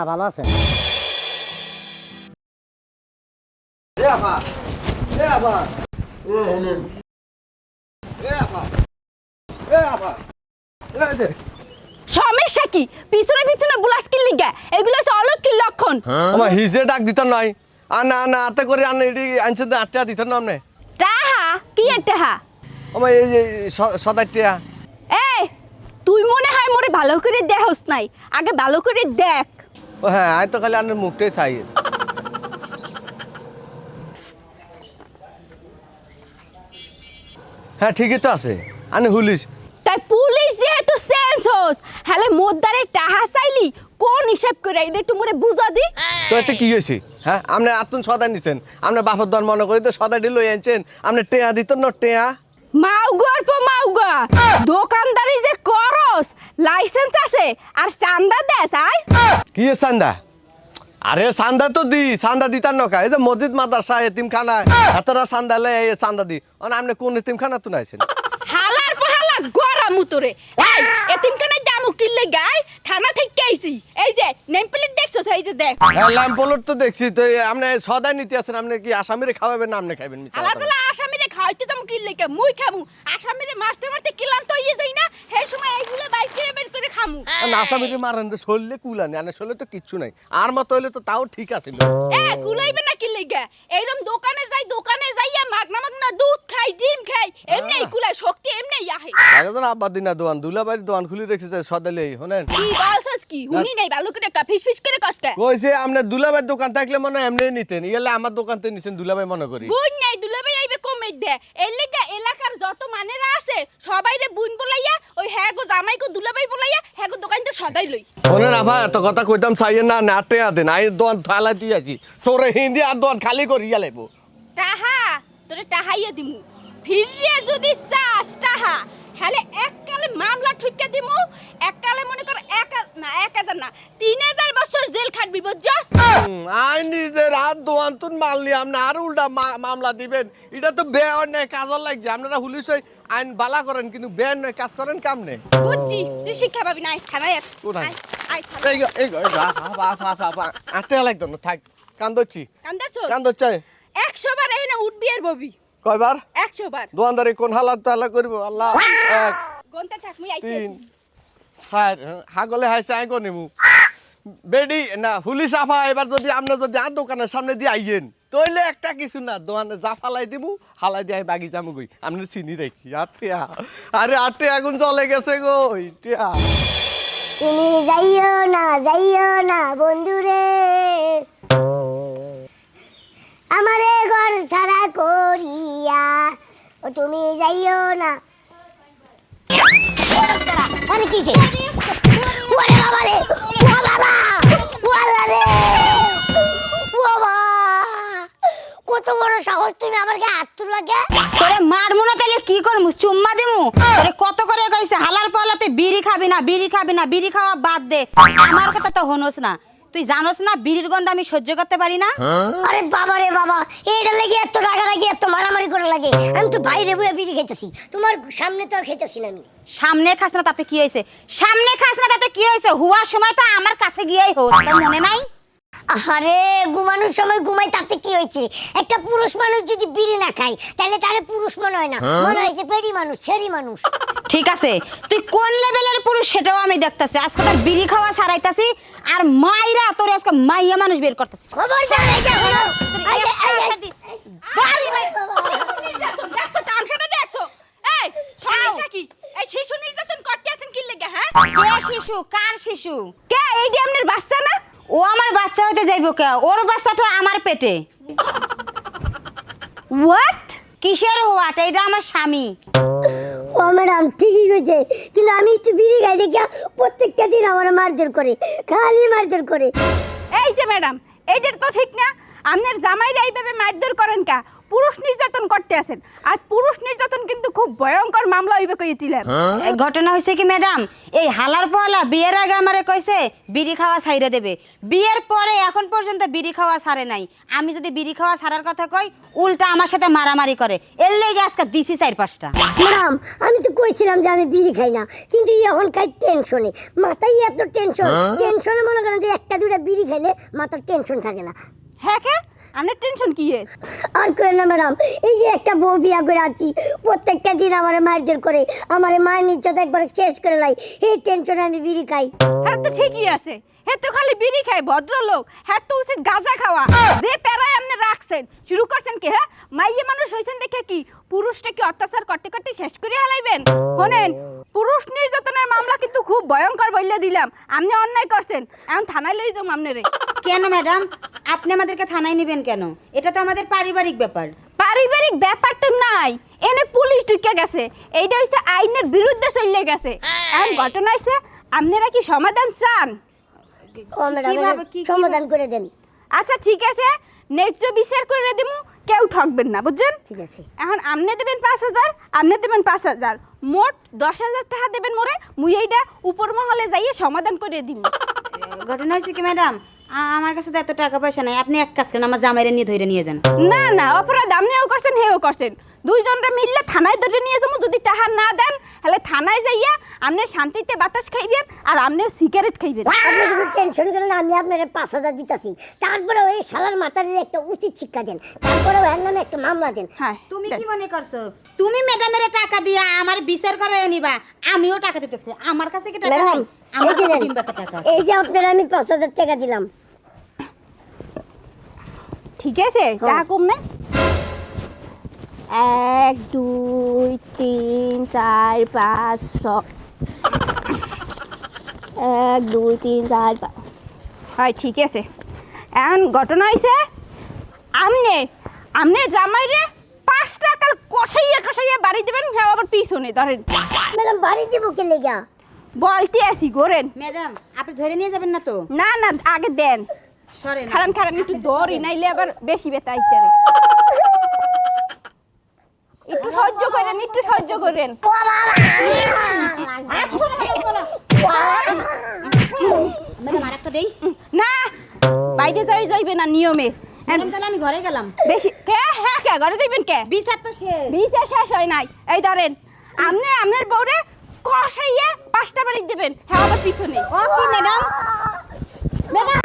খালা ভালো আছেন এ আপা এ আপা ও হনুন এ আপা এ আপা এ দে সমস্যা কি? পিছনে পিছনে বুলাস কি লিগা? এগুলো হচ্ছে অলক্ষীর লক্ষণ। আমার হিজে ডাক দিতাম নয় আর না না আতে করে আনে এটি আনছে না আটটা দিতাম না আমনে। টাহা? কি একটা হা আমার এই যে সদাইটিয়া এই তুই মনে হয় মোরে ভালো করে দেখস নাই। আগে ভালো করে দেখ। ও হ্যাঁ আমি তো খালি আনের মুখটাই চাই হ্যাঁ ঠিকই তো আছে। আনে হুলিস তাই পুলিশ যেহেতু সেন্স হোস হ্যালে মোদ্দারে টাহা চাইলি কোন হিসাব করে এটা একটু মোরে বুঝা দি? তো এতে কি হয়েছে? হ্যাঁ আপনি আতুন সদা নিছেন। আপনার বাপর দর মনে করে তো সদাইটি লই আনছেন। আপনি টেয়া দিতেন না টেয়া। মাউগার পো মাউগা। দোকানদারি যে করস লাইসেন্স আছে আর চান্দা দেস আই কি চান্দা? আরে চান্দা তো দি চান্দা দিতার নকা এই যে মসজিদ মাদ্রাসা এতিম খানা হাতারা চান্দা লে এই চান্দা দি। অন আমনে কোন এতিম খানা তো নাইছেন? হালার হালা গড়া মুতরে এই এতিমখানায় দামু কিনলে গাই থানা থেকে আইছি। এই যে নেম প্লেট দেখছ এই যে দেখ। হ্যাঁ ল্যাম্পোলট তো দেখছি। তো আপনি সদাই নিতে আছেন আপনি কি আসামিরে খাওয়াবেন না আপনি খাইবেন মিছা কথা? পহালা আসামিরে খাওয়াইতে তুমি কিনলে কে? মুই খামু। আসামিরে মারতে মারতে কিলান তো ইয়ে যাই না সেই সময় এইগুলো বাইক করে বের করে খামু। আর আসামিরে মারেন তো শরীরে কুলানি আর শরীরে তো কিচ্ছু নাই। আর মতো হইলে তো তাও ঠিক আছে এ কুলাইবে না কিনলে গে এইরকম দোকানে যাই দোকানে যাইয়া মাগনা মাগনা দুধ খাই ডিম খাই এমনি কুলাই শক্তি এমনি আহে। আগে তো আব্বা দিনা দোকান দুলাবাড়ির দোকান খুলে রেখেছে সদাইলে শোনেন? কি বলছস কি? হুনি নাই ভালো করে কা ফিস ফিস করে কষ্ট। কইছে আপনার দুলাবাইয়ের দোকান থাকলে মনে এমনি নিতেন। ইয়ালে আমার দোকান থেকে নিছেন দুলাবাই মনে করি। বুন নাই দুলাভাই আইবে কমে দে। এর লেগা এলাকার যত মানেরা আছে সবাইরে বুন বলাইয়া ওই হ্যাঁ গো জামাই গো দুলাভাই বলাইয়া হ্যাঁ গো দোকানতে সদাই লই। শোনেন আভা এত কথা কইতাম চাইয়েন না নাটে আদেন আই দোকান থালা তুই আছি সরে হিন্দি আর দোকান খালি করি ইয়ালেব টাহা তোরে টাহাইয়া দিমু। ফিরিয়ে যদি চাস টাহা। হলে এককালে মামলা ঠুকা দিমু এককালে মনে কর এক না এক হাজার না তিন হাজার বছর জেল খাটবি বুঝছস আই নিজের হাত দোকান তুন মারলি আপনি আর উল্টা মামলা দিবেন এটা তো বে অন্যায় কাজর লাগছে আপনারা হুলিশ হই আইন বালা করেন কিন্তু বে অন্যায় কাজ করেন কামনে বুঝছি তুই শিক্ষা পাবি না থানায়। কোথায়? আয় থানায়। এই গো, এই আফা, আফা, আফা, আটে লাগতো না থাক কান্দচ্ছি কান্দাছো কান্দচ্ছে একশো বার এই না উঠবি আর ববি কয়বার? একশো বার দোকানদারি কোন হালাত তালা করব? আল্লাহ এক গন্তা থাক মুই আইতে তিন চার হাগলে হাইছে আই বেডি না হুলিশ আফা এবার যদি আপনি যদি আর দোকানের সামনে দিয়ে আইয়েন তইলে একটা কিছু না দোকানে যা ফালাই দিমু হালাই দিয়ে বাগি যামু গই আপনি চিনি রাখছি আটিয়া। আরে আটে আগুন চলে গেছে গো ইটিয়া। তুমি যাইও না যাইও না বন্ধুরে তুমি যাইও না। কত বড় সাহস তুমি আমার গায়ে হাত তুলাকে তোরে মারমু না তাহলে কি করমু? চুম্মা দিমু? কত করে কইছে, হালার পালা তুই বিড়ি খাবি না, বিড়ি খাবি না, বিড়ি খাওয়া বাদ দে। আমার কথা তো হনোস না। তুই জানোস না বিড়ির গন্ধ আমি সহ্য করতে পারি না? আরে বাবা রে বাবা এটা লেগে এত রাগা রাগি এত মারামারি করে লাগে। আমি তো বাইরে বয়ে বিড়ি খেতেছি তোমার সামনে তো আর খেতেছি না আমি। সামনে খাস না তাতে কি হয়েছে? সামনে খাস না তাতে কি হয়েছে? হুয়ার সময় তো আমার কাছে গিয়েই হোক তোর মনে নাই? আরে ঘুমানোর সময় ঘুমাই তাতে কি হয়েছে? একটা পুরুষ মানুষ যদি বিড়ি না খায় তাহলে তাহলে পুরুষ মনে হয় না। মনে হয়েছে পেড়ি মানুষ ছেড়ি মানুষ। ঠিক আছে তুই কোন লেভেলের পুরুষ সেটাও আমি দেখতাছি। আজকে তোর বিড়ি খাওয়া ছাড়াইতাছি আর মাইরা তোর আজকে মাইয়া মানুষ বের করতেছি। খবর জানাই দেখো এই যে, যে, বাড়ি মাই- দেখছ তামসাটা দেখছ এই সমস্যা কি এই শিশু নির্যাতন করতে আছেন কি লেগে হ্যাঁ? কে শিশু? কার শিশু? কে? এই যে আপনার বাচ্চা না? ও আমার বাচ্চা হইতে যাইব কে? ওর বাচ্চাটা আমার পেটে। হোয়াট কিসের হোয়াট এইটা আমার স্বামী। ও ম্যাডাম ঠিকই কইছে কিন্তু আমি একটু বিড়ি খাই দেখি প্রত্যেকটা দিন আমার মারধর করে খালি মারধর করে। এই যে ম্যাডাম এইটার তো ঠিক না। আপনার জামাইরা এইভাবে মারধর করেন কা? পুরুষ নির্যাতন করতে আছেন। আর পুরুষ নির্যাতন কিন্তু খুব ভয়ঙ্কর মামলা হইবে কইতিলেন এই ঘটনা হয়েছে কি ম্যাডাম? এই হালার পহলা বিয়ের আগে আমারে কইছে বিড়ি খাওয়া ছাইরে দেবে। বিয়ের পরে এখন পর্যন্ত বিড়ি খাওয়া ছাড়ে নাই। আমি যদি বিড়ি খাওয়া ছাড়ার কথা কই উল্টা আমার সাথে মারামারি করে। এর লেগে আজকে দিছি চার পাঁচটা। ম্যাডাম আমি তো কইছিলাম যে আমি বিড়ি খাই না কিন্তু এখন খাই টেনশনে মাথায় এত টেনশন টেনশনে মনে করেন যে একটা দুটা বিড়ি খাইলে মাথার টেনশন থাকে না। হ্যাঁ কে আপনার টেনশন কি এর? আর করেন না ম্যাডাম এই যে একটা বউ বিয়া করে আছি প্রত্যেকটা দিন আমার মায়ের করে আমার মায়ের ইজ্জত একবার শেষ করে লাই এই টেনশনে আমি বিড়ি খাই। হ্যাঁ তো ঠিকই আছে। হ্যাঁ তো খালি বিড়ি খায় ভদ্রলোক। হ্যাঁ তো উচিত গাঁজা খাওয়া। যে প্যারায় আপনি রাখছেন শুরু করছেন কি হ্যাঁ? মাইয়ে মানুষ হয়েছেন দেখে কি পুরুষটা কি অত্যাচার করতে করতে শেষ করে হালাইবেন? শোনেন পুরুষ নির্যাতনের মামলা কিন্তু খুব ভয়ঙ্কর বললে দিলাম। আপনি অন্যায় করছেন। এখন থানায় লই যাম আপনারে কেন ম্যাডাম আপনি আমাদেরকে থানায় নেবেন কেন? এটা তো আমাদের পারিবারিক ব্যাপার। পারিবারিক ব্যাপার তো নাই। এনে পুলিশ ঢুকে গেছে। এইটা হচ্ছে আইনের বিরুদ্ধে চলে গেছে। এখন ঘটনা হয়েছে আপনারা কি সমাধান চান? ও ম্যাডাম কিভাবে- কি- সমাধান করে দেন। আচ্ছা ঠিক আছে। ন্যায্য বিচার করে দেবো কেউ ঠকবেন না বুঝছেন? ঠিক আছে। এখন আপনি দেবেন পাঁচ হাজার আপনি দেবেন পাঁচ হাজার। মোট দশ হাজার টাকা দেবেন মোরে। মুই এইটা উপর মহলে যাইয়ে সমাধান করে দিন ঘটনা হয়েছে কি ম্যাডাম আমার কাছে তো এত টাকা পয়সা নাই। আপনি এক কাজ করেন, আমার জামাইরে নিয়ে ধরে নিয়ে যান। না না, অপরাধ, আপনিও করছেন, হেও করছেন। দুইজনরা মিললে থানায় ধরে নিয়ে যাব। যদি টাকা না দেন তাহলে থানায় যাইয়া আপনি শান্তিতে বাতাস খাইবেন আর আপনিও সিগারেট খাইবেন। আপনি কোনো টেনশন করেন না, আমি আপনার পাঁচ হাজার দিতেছি। তারপরে ওই শালার মাথার একটা উচিত শিক্ষা দেন। তারপরে ওর নামে একটা মামলা দেন। হ্যাঁ তুমি কি মনে করছ? তুমি ম্যাডামের টাকা দিয়া আমার বিচার করে নিবা আমিও টাকা দিতেছি। আমার কাছে কি টাকা নাই? আমার এই যে কাছে দেন, টাকা। এই যে আপনার আমি পাঁচ হাজার টাকা দিলাম। ঠিক আছে টাকা কম নেই। এক দুই তিন চার পাঁচ ছয় এক দুই তিন চার পাঁচ। হয় ঠিক আছে। এখন ঘটনা হয়েছে আমনে আমনে জামাইরে পাঁচ টাকার কষাইয়া কষাইয়া বাড়ি দেবেন হ্যাঁ আবার পিছনে ধরেন। ম্যাডাম বাড়ি দিব কে লেগা? বলতে আসি গোরেন ম্যাডাম আপনি ধরে নিয়ে যাবেন না তো? না না আগে দেন। সরেন। খারান খারান একটু দৌড়ি নাইলে আবার বেশি বেতা আইতে পারে। একটু সহ্য করেন একটু সহ্য করেন না বাইরে যাই যাইবে না নিয়মে আমি ঘরে গেলাম বেশি কে হ্যাঁ কে ঘরে যাইবেন কে বিচার তো শেষ বিছে শেষ হয় নাই এই ধরেন আপনি আপনার বউরে কষাইয়া পাঁচটা বাড়ি দেবেন হ্যাঁ পিছনে ম্যাডাম ম্যাডাম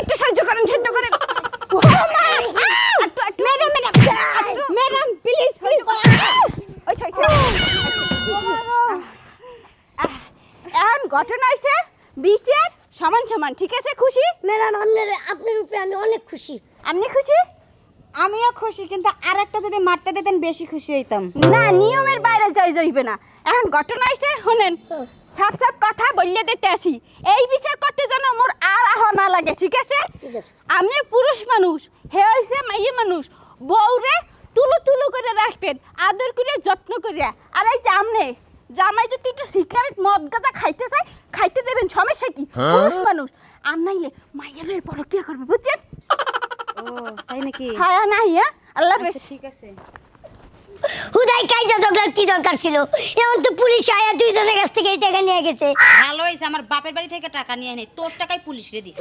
একটু সহ্য করেন সহ্য করেন madam madam madam please please এখন ঘটনা হয়েছে বিচার সমান সমান ঠিক আছে খুশি ম্যাডাম আপনার আপনার উপরে আমি অনেক খুশি আপনি খুশি আমিও খুশি কিন্তু আরেকটা যদি মারতে দিতেন বেশি খুশি হইতাম না নিয়মের বাইরে যাই যাইবে না এখন ঘটনা হয়েছে শুনেন সাপ সাপ কথা বললে দিতে আসি। এই বিচার করতে যেন মোর আর আহ না লাগে ঠিক আছে? ঠিক আছে। আপনি পুরুষ মানুষ হে হয়েছে মাইয়ে মানুষ। বউরে তুলো তুলো করে রাখবেন আদর করে যত্ন করে আর এই যে আমনে জামাই যদি একটু সিগারেট মদ গাঁজা খাইতে চায় খাইতে দেবেন সমস্যা কি? পুরুষ মানুষ। আর নাইলে মাইয়ের পরে কি করবে বুঝছেন? ও তাই নাকি? হ্যাঁ না হ্যাঁ। আল্লাহ হাফেজ। আচ্ছা, ঠিক আছে। হুদাই কাইজা ঝগড়ার কি দরকার ছিল? এখন তো পুলিশ আয়া দুইজনের কাছ থেকে এই টাকা নিয়ে গেছে। ভালো হয়েছে আমার বাপের বাড়ি থেকে টাকা নিয়ে নেই তোর টাকাই পুলিশ রে দিছে।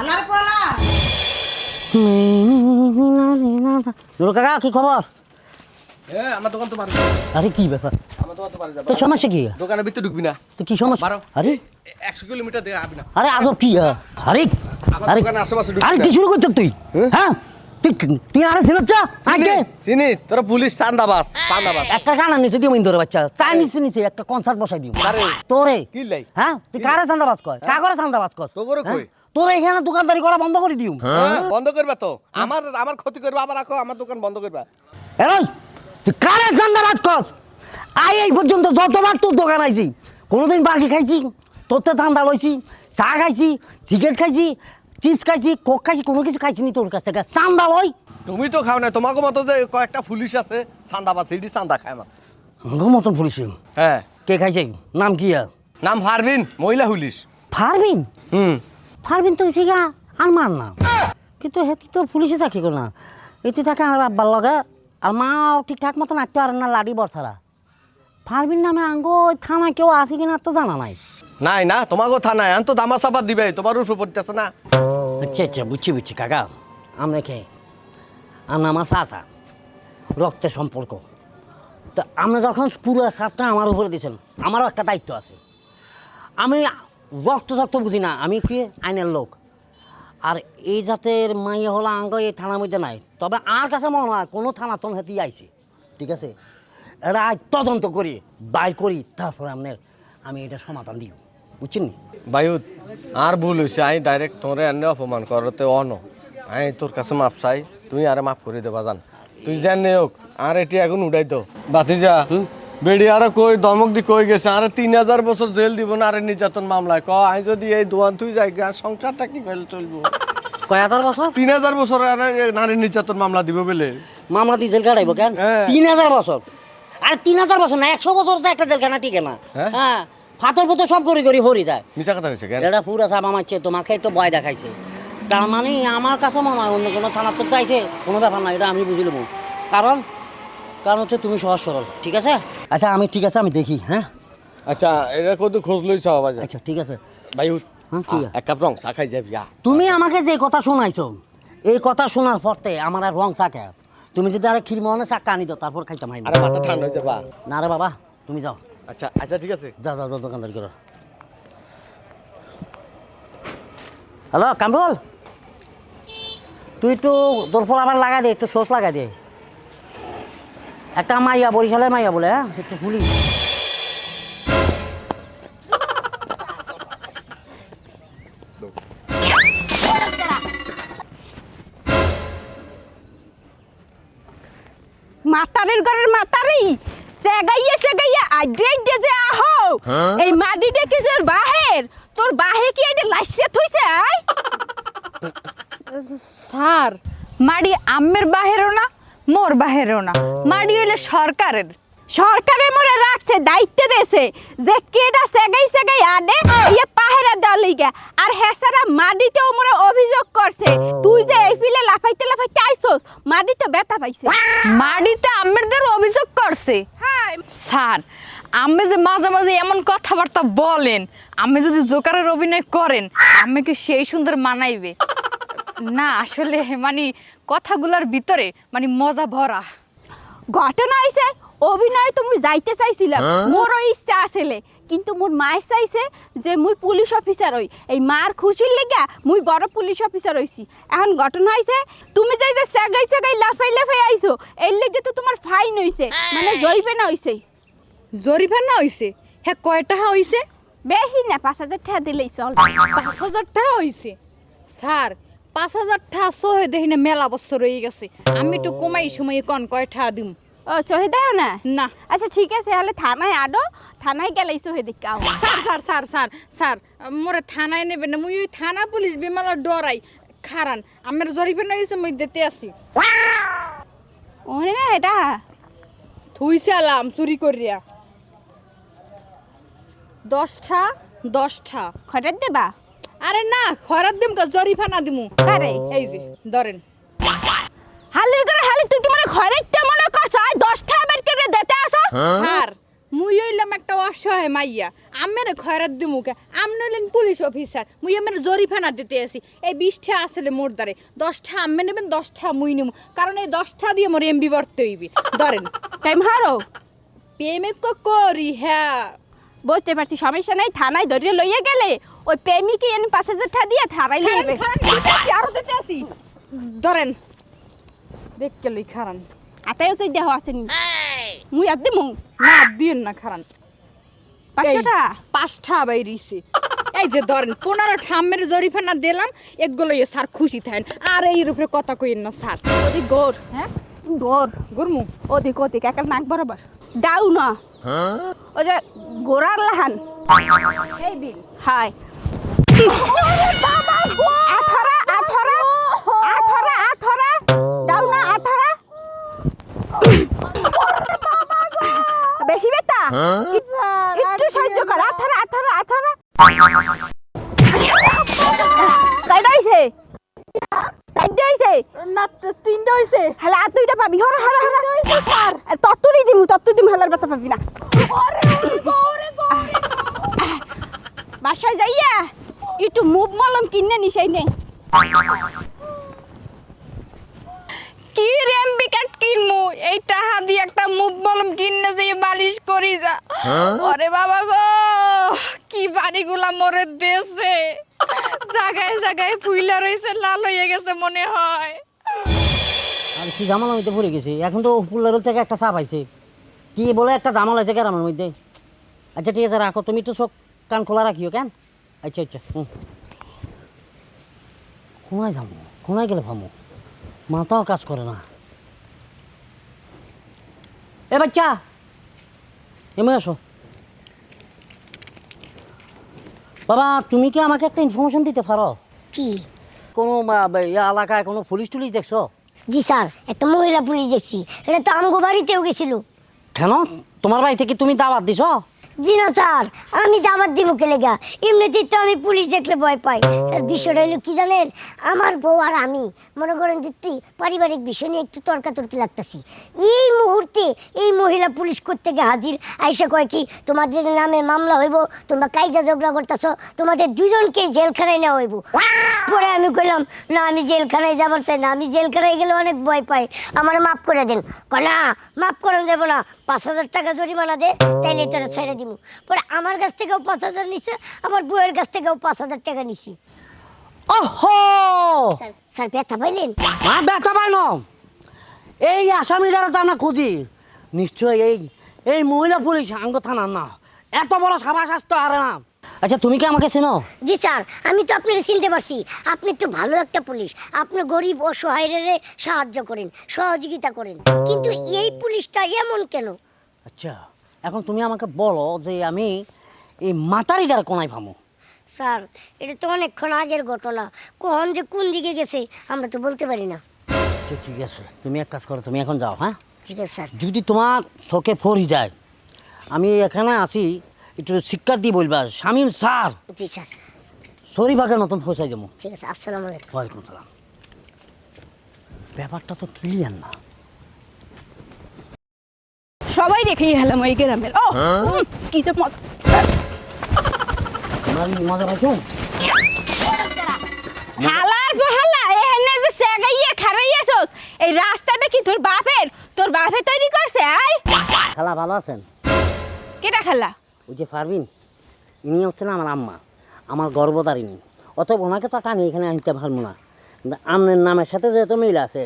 আনার পলা! নুরু কাকা কি খবর? হ্যাঁ আমার দোকান তো পারে আরে কি ব্যাপার? তো সমস্যা কি? দোকানের ভিতরে ঢুকবি না। তো কি সমস্যা? আরে। একশো কিলোমিটার দিয়ে আবি না। আরে আজব কি আরে। আরে। আশেপাশে আরে কি শুরু তুই? হ্যাঁ? তুই তুই আরে ছিলচ্ছা আগে চিনি তোরা পুলিশ চান্দাবাস চান্দাবাস একটা গান নিচে দিও ইন্দোর বাচ্চা। চাই নিচে নিচে একটা কনসার্ট বসাই দিও। কারে? তোরে। কি লাই? হ্যাঁ? তুই কারে চান্দাবাজ কয়? কা করে চান্দাবাজ কস। তো করে কই? তোরে এখানে দোকানদারি করা বন্ধ করে দিও। হ্যাঁ, বন্ধ করবা তো। আমার আমার ক্ষতি করবা আবার রাখো আমার দোকান বন্ধ করবা। এরই। তুই কারে চান্দাবাজ কস? আই এই পর্যন্ত যতবার তোর দোকান আইছি কোনোদিন বাকি খাইছি তোরতে ধান্দা লইছি চা খাইছি সিগারেট খাইছি চিপস খাইছি কোক খাইছি কোনো কিছু খাইছি নি তোর কাছ থেকে। চান্দা লই। তুমি তো খাও না তোমাকে মতো যে কয়েকটা পুলিশ আছে চান্দাবাস এটি চান্দা খায় আমার গো মতন পুলিশ হ্যাঁ। কে খাইছে? নাম কি আর? নাম হারবিন মহিলা পুলিশ। ফারবিন? হুম। ফারবিন তো হইছে গা আর মার না কিন্তু হেতি তো পুলিশে চাকরি করে না। এটি থাকে আমার আব্বার লগে আর মাও ঠিকঠাক মতন নাচতে পারে না লাডি বরছাড়া। ফারবিন নামে আঙ্গ থানায় কেউ আছে কিনা তো জানা নাই। নাই না তোমার কথা নাই তো দামা চাপা দিবে তোমার উপর পড়তেছে না। আচ্ছা আচ্ছা বুঝছি বুঝছি কাকা। আমরা কে? আমরা আমার চাচা রক্তের সম্পর্ক। তা আপনি যখন পুরো সাপটা আমার উপরে দিয়েছেন আমারও একটা দায়িত্ব আছে। আমি রক্ত রক্ত বুঝি না আমি কি আইনের লোক? আর এই জাতের মাইয়া হলো আঙ্গ এই থানার মধ্যে নাই। তবে আর কাছে মনে হয় কোনো থানা তোমার হেঁটেই আইছে ঠিক আছে? আজ তদন্ত করি বাই করি তারপরে আপনার আমি এটা সমাধান দিই বুঝছেন নি? বায়ুত আর ভুল হয়েছে আমি ডাইরেক্ট তোরে এনে অপমান করতে অন। আমি তোর কাছে মাপ চাই তুই আরে মাফ করে দেবা জান তুই জানে হোক আর এটি এখন উড়াই তো বাতিজা বেড়ি আরে কই দমক দি কই গেছে? আরে তিন হাজার বছর জেল দিব না আরে নির্যাতন মামলায় ক আমি যদি এই দোয়ান তুই যাই গা সংসারটা কি করে চলবো? কয় হাজার বছর? তিন হাজার বছর আরে নারী নির্যাতন মামলা দিব বলে। মামলা দিয়ে জেল কাটাইবো কেন? হ্যাঁ। তিন হাজার বছর? আর তিন হাজার বছর না একশো বছর তো একটা জেলখানা টিকে না। হ্যাঁ? হ্যাঁ ফাতর ফুতর সব করি করি হরি যায়। মিশা কথা হয়েছে কেন? এটা পুরা চাপা মারছে তোমাকে তো ভয় দেখাইছে। তার মানে আমার কাছে মনে হয় অন্য কোনো থানার তো আইছে কোনো ব্যাপার না এটা আমি বুঝি নেব। কারণ কারণ হচ্ছে তুমি সহজ সরল ঠিক আছে? আচ্ছা আমি ঠিক আছে আমি দেখি হ্যাঁ? আচ্ছা এটা কত খোঁজ লইছ বাজার আচ্ছা ঠিক আছে। বায়ুত হ্যাঁ। এক কাপ রং চা খাই যাবি তুমি আমাকে যে কথা শোনাইছো এই কথা শোনার পরতে আমার আর রং চাকে তুমি যদি আর মনে চাক্কা আনি দাও তারপর খাইতাম হয় আরে মাথা ঠান্ডা হয়ে যাবা। না রে বাবা তুমি যাও। আচ্ছা আচ্ছা ঠিক আছে। যা যা যা দোকানদার করো। হ্যালো কামরুল। তুই একটু দরফল আবার লাগাই দে একটু সস লাগাই দে। একটা মাইয়া বরিশালের মাইয়া বলে হ্যাঁ? একটু পুলিশ স্যার মাড়ি আম্মের বাহেরও না মোর বাহেরও না। মাড়ি হইলে সরকারের। সরকারের মনে রাখছে দায়িত্ব দেছে যে কেডা সেগাই সেগাই আডে ইয়ে পাহেরা দেওয়ার লিগা। আর হেসারা মাটিতেও মনে অভিযোগ করছে তুই যে এই ফিলে লাফাইতে লাফাইতে আইছস মাটিতে ব্যথা পাইছে। আম্মেরদের অভিযোগ করছে। হ্যাঁ স্যার আমি যে মাঝে মাঝে এমন কথাবার্তা বলেন আমি যদি জোকারের অভিনয় করেন আমাকে সেই সুন্দর মানাইবে? না আসলে মানে কথাগুলোর ভিতরে মানে মজা ভরা। ঘটনা হইছে অভিনয় তুমি যাইতে চাইছিলাম। মোরও ইচ্ছা আছিল কিন্তু মোর মায়ের চাইছে যে মুই পুলিশ অফিসার হই। এই মার খুশির লেগা মুই বড় পুলিশ অফিসার হইছি। এখন ঘটনা হইছে তুমি যে যে সেগাই সেগাই লাফাই লাফাই আইছো এর লেগে তো তোমার ফাইন হইছে মানে জরিমানা হইছে। জরিমানা হইছে? হ্যাঁ কয় টাকা হইছে? বেশি না পাঁচ হাজার টাকা দিলেই চল। পাঁচ হাজার টাকা হইছে? স্যার পাঁচ হাজার ঠা সহে দেখি না মেলা বছর হয়ে গেছে। আমি একটু কমাই সময় কন কয় ঠা দিম। ও চহে দেও না? না। আচ্ছা ঠিক আছে তাহলে থানায় আডো থানায় গেলেই চহে আও sir sir sir sir sir মোরে থানায় নেবেন না মুই থানা পুলিশ বিমালা ডরাই খারান। আমার জরিমানা হয়েছে মুই দিতে আসি। ওনে না এটা? থুইছে আলাম চুরি করিয়া। দশটা দশটা খটার দেবা? আরে না খরার দিম কা জরিফানা দিমু। কারে এই যে ধরেন। হালির করে হালি তুই কি মানে খরেকটা মনে করছ? আই দশটা বের করে দিতে আসো। স্যার মুই হইলাম একটা অসহায় মাইয়া। আমের খয়রাত দিমু কে। আমনে হইলেন পুলিশ অফিসার। মুই আমার জরিফানা দিতে আসি। এই বিশটা আসলে মোর দ্বারে। দশটা আম্মে নেবেন দশটা মুই নিমু। কারণ এই দশটা দিয়ে মোর এমবি বর্তে হইবি। ধরেন টাইম হারো। প্রেমে কো করি হ্যাঁ। বুঝতে পারছি সমস্যা নাই থানায় ধরিয়ে লইয়া গেলে ওই প্রেমিকে এনে পাঁচ হাজার টাকা দিয়ে দিতে আসি, আরও দিতে আসি? ধরেন। দেখ লই খারান। আতাইও তুই দেহ আসেনি মুই আর দিমু? না দিন না খারান। টাকা পাঁচটা বাইরিছে। এই যে ধরেন পনেরো ঠাম্মের জরিফানা দিলাম এগুলো স্যার খুশি থাকেন আর এই রূপে কথা কইন না স্যার। ওদিক গোর হ্যাঁ? গোর। গুরমু? ওদিক ওদিক একাল নাক বরাবর। ডাউ না ও যে গোরার লাহান। এই বিল। হাই বেশি বেতা একটু সহ্য কর। আথরা আথরা আথরা। কয়টা হইছে? সাইড হইছে? না তিনটা হইছে। হ্যালো আর দুইটা পাবি। হরা হরা হরা। আর তত্তরই দিমু তত্তর দিমু হেলার ব্যথা পাবি না। বাসায় যাইয়া একটু মুভ মলম কিনে নিসাই নে কি রেম কাট কিনমু? এই টাহা দিয়ে একটা মুভ মলম কিনে যে মালিশ করি যা। ওরে বাবা গো কি বাড়িগুলা মরে দেশে জায়গায় জায়গায় ফুইলা রইছে লাল হয়ে গেছে মনে হয়। আর কি জামালা মধ্যে পড়ে গেছে? এখন তো পুলারের থেকে একটা চাপ আইছে। কি বলে একটা জামাল আছে গ্রামের মধ্যে। আচ্ছা ঠিক আছে রাখো। তুমি একটু চোখ কান খোলা রাখিও কেন? আচ্ছা আচ্ছা হুম। কোনায় যাব? কোনায় গেলে ভামো মাথাও কাজ করে না। এ বাচ্চা! এমন আসো বাবা তুমি কি আমাকে একটা ইনফরমেশন দিতে পারো? কি? কোনো এলাকায় কোনো পুলিশ টুলিশ দেখছ? জি স্যার একটা মহিলা পুলিশ দেখছি। এটা তো আমগো বাড়িতেও গেছিল। কেন? তোমার বাড়ি থেকে তুমি দাওয়াত দিছ? জি না স্যার আমি দাবার দিব কে লেগা। এমনিতেই তো আমি পুলিশ দেখলে ভয় পাই। স্যার, বিষয়টা হলো কি জানেন? আমার বউ আর আমি, মনে করেন যে তুই পারিবারিক বিষয় নিয়ে একটু তর্কাতর্কি লাগতেছি। এই মুহূর্তে এই মহিলা পুলিশ গিয়ে হাজির, আইসা কয় কি, তোমাদের নামে মামলা হইব, তোমরা কাইজা ঝগড়া করতেছ, তোমাদের দুজনকে জেলখানায় নেওয়া হইব। পরে আমি কইলাম, না, আমি জেলখানায় যাবার চাই না, আমি জেলখানায় গেলে অনেক ভয় পাই। আমার মাফ করে দেন। না, মাফ করেন যাব না। পাঁচ হাজার টাকা জরিমানা দে তাইলে তোরা ছেড়ে দিব পরে আমার কাছ থেকেও পাঁচ হাজার নিছে আমার বউয়ের কাছ থেকেও পাঁচ হাজার টাকা নিছি। ওহো! স্যার ব্যথা পাইলেন? মা ব্যথা পাই এই এই দ্বারা তো আমরা খুঁজি। নিশ্চয় এই এই মহিলা পুলিশ আঙ্গ থানার না। এত বড় সাবাস আসতে পারে না। আচ্ছা তুমি কি আমাকে চেনো? জি স্যার আমি তো আপনারা চিনতে পারছি। আপনি তো ভালো একটা পুলিশ। আপনি গরিব অসহায়রে সাহায্য করেন সহযোগিতা করেন। কিন্তু এই পুলিশটা এমন কেন? আচ্ছা এখন তুমি আমাকে বলো যে আমি এই মাতারিটার কোনায় ভামো স্যার এটা তো অনেকক্ষণ আগের ঘটনা। কখন যে কোন দিকে গেছে আমরা তো বলতে পারি না। আচ্ছা, ঠিক আছে। তুমি এক কাজ করো তুমি এখন যাও হ্যাঁ? ঠিক আছে স্যার। যদি তোমার চোখে ফরি যায় আমি এখানে আছি একটু শিক্ষা দিয়ে বলবা শামীম স্যার। জি স্যার। শরীফাকে নতুন যাব। ঠিক আছে আসসালামু আলাইকুম। ওয়ালাইকুম সালাম। ব্যাপারটা তো ক্লিয়ার না। সবাই রেখেই হেলাম ওই গ্রামের। ও কি যে মজা। মজা পাইছো? হালার বহালা এখানে যে সেগাইয়ে খারাইয়াছস এই রাস্তাটা কি তোর বাপের তোর বাপে তৈরি করছে আই খালা ভালো আছেন? কেটা খেলা? ওই যে পারবিন ইনি হচ্ছেন আমার আম্মা আমার গর্ভদারিণী অত ওনাকে তো টানি এখানে আনতে পারব না। আপনার নামের সাথে যেহেতু মিল আছে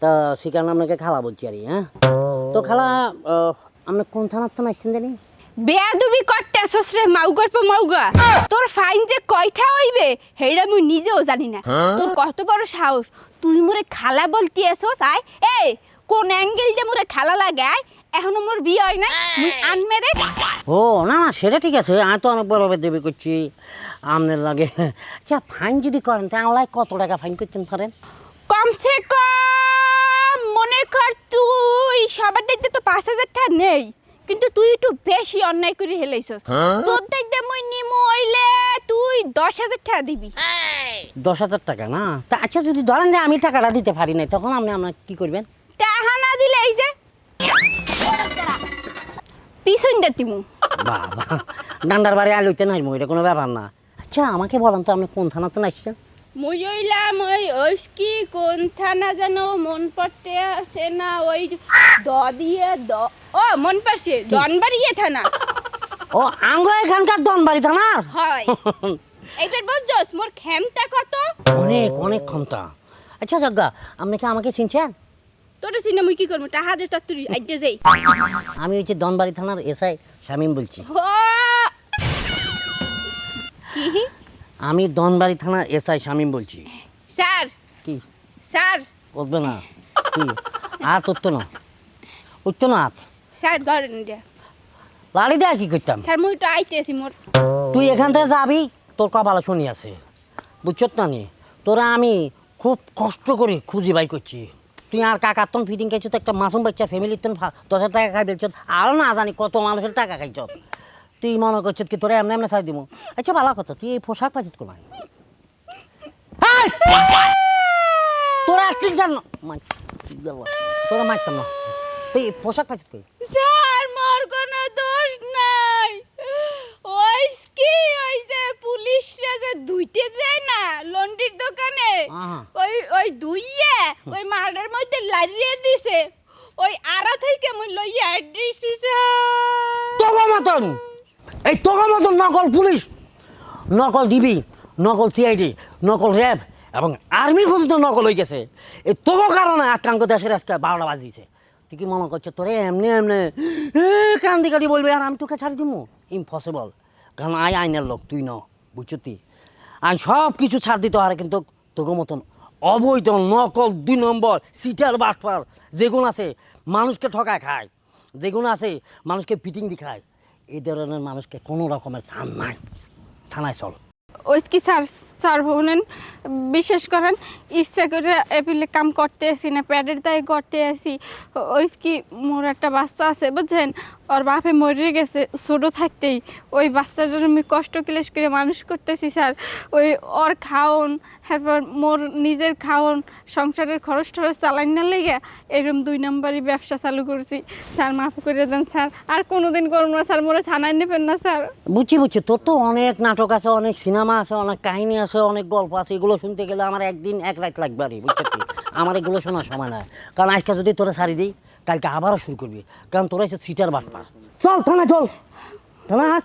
তা সেখানে আপনাকে খালা বলছি আর হ্যাঁ? তো খালা আপনি কোন থানার থানা আসছেন জানি? বেয়াদুবি করতেছস রে মাউগার পর মাউগা। তোর ফাইন যে কয়টা হইবে হেইডা মুই নিজেও জানি না। তোর কত বড় সাহস? তুই মোরে খালা বলতি এসোস আয় এই কোন অ্যাঙ্গেল যে মোরে খালা লাগে আয় এখনও মোর বিয়ে হয় না মুই আনমেরে ও না না সেটা ঠিক আছে আমি তো অনেক বড় দেবী করছি। আপনার লাগে। আচ্ছা ফাইন যদি করেন তাহলে কত টাকা ফাইন করতেন পারেন কমসে কম মনে কর তুই সবার দেখতে তো পাঁচ হাজার টাকা নেই কিন্তু তুই একটু বেশি অন্যায় করে হেলাইছস। তোর দেখতে মুই নিমু হইলে তুই দশ হাজার টাকা দিবি। দশ হাজার টাকা না? তা আচ্ছা যদি ধরেন যে আমি টাকাটা দিতে পারি নাই তখন আপনি আপনার কী করবেন? টাকা না দিলে এই যে পিছন দিমু। বাবা ডান্ডার বাড়ি আলুইতে নাই এটা কোনো ব্যাপার না। আচ্ছা আমাকে বলেন তো আপনি কোন থানাতে আসছেন মুই হইলাম ওই ওইস্কি কোন থানা যেন মন পড়তে আছে না ওই দ দিয়ে দ ও মন পড়ছে দনবাড়িয়ে থানা। ও আঙ্গ এখানকার দনবাড়ি থানার? হয়। এইবার বুঝছস মোর ক্ষমতা কত? অনেক অনেক ক্ষমতা। আচ্ছা যজ্ঞা আপনি কি আমাকে চিনছেন? তোর সিনে মুই কি করব? টাহাদের তত্তুরি আইতে যাই। আমি হচ্ছে দনবাড়ি থানার এসআই শামীম বলছি। কি? আমি দনবাড়ি থানার এসআই শামীম বলছি। স্যার। কি? স্যার। উঠবে না। কি? হাত উঠতো না। উঠতো না হাত। স্যার এটা। লাড়ি দেয়া কি করতাম? স্যার মুই তো আইতেছি মোর। তুই এখান থেকে যাবি তোর কপালে শুনি আছে। বুঝছত না নি? তোরা আমি খুব কষ্ট করে খুঁজি বাই করছি। তুই আর কাকার তন ফিটিং খাইছ তো একটা মাসুম বাচ্চার ফ্যামিলির তন দশ হাজার টাকা খাই বেলছ আরও না জানি কত মানুষের টাকা খাইছ তুই মনে করছিস কি তোরা এমনি এমনি সাই দিব আচ্ছা ভালো কথা, তুই এই পোশাক পাচ্ছিস তোরা আসলি জান তোরা মারতাম না। তুই পোশাক পাচ্ছিস তুই স্যার মোর কোনো দোষ নাই ওই কি ওই যে পুলিশরা যে দুইতে যায় না লন্ডির দোকানে। ওই ওই দুইয়ে ওই মার্ডার মধ্যে লাড়িয়ে দিছে। ওই আড়া থেকে মুই লইয়া স্যার তোগো মতন। এই তোগো মতন নকল পুলিশ নকল ডিবি নকল সিআইডি নকল র্যাব এবং আর্মি পর্যন্ত নকল হয়ে গেছে। এই তোগো কারণে আজকাঙ্ক দেশের আজকে বারোটা বাজিয়েছে। তুই কি মনে করছে তোরে এমনি এমনি কান্দি কাটি বলবি আর আমি তোকে ছাড়ি দিব ইম্পসিবল কারণ আই আইনের লোক তুই ন বুঝছ আর সব কিছু ছাড় দিতে আর কিন্তু তোকে মতন। অবৈধ, নকল দুই নম্বর, সিটার বাটপার যেগুলো আছে, মানুষকে ঠকায় খায়। যেগুলো আছে, মানুষকে ফিটিং দি খায়। এই ধরনের মানুষকে কোনো রকমের ছাড় নাই। থানায় চল। ওই কি স্যার স্যার ভবনেন বিশেষ করেন, ইচ্ছা করে এপিলে কাম করতে আসি না, প্যাডের দায়ে করতে আসি। ওই কি মোর একটা বাচ্চা আছে, বুঝছেন? ওর বাপে মরে গেছে, ছোটো থাকতেই। ওই বাচ্চাটার আমি কষ্ট ক্লেশ করে মানুষ করতেছি, স্যার। ওই ওর খাওন, তারপর মোর নিজের খাওন, সংসারের খরচ টরচ চালাই না লেগে এরকম দুই নম্বরই ব্যবসা চালু করছি। স্যার, মাফ করে দেন, স্যার। আর কোনোদিন করুন না, স্যার, মোরে ছানায় নেবেন না, স্যার। বুঝছি বুঝছি। তোর তো অনেক নাটক আছে, অনেক সিনেমা আছে, অনেক কাহিনী আছে। অনেক গল্প আছে, এগুলো শুনতে গেলে আমার একদিন এক রাত লাগবে আর বুঝতে পারি আমার এগুলো শোনার সময় নাই। কারণ আজকে যদি তোরা ছাড়ি দিই, কালকে আবারও শুরু করবি। কারণ তোরা এসে সিটার বাটপার। চল থানা চল। থানা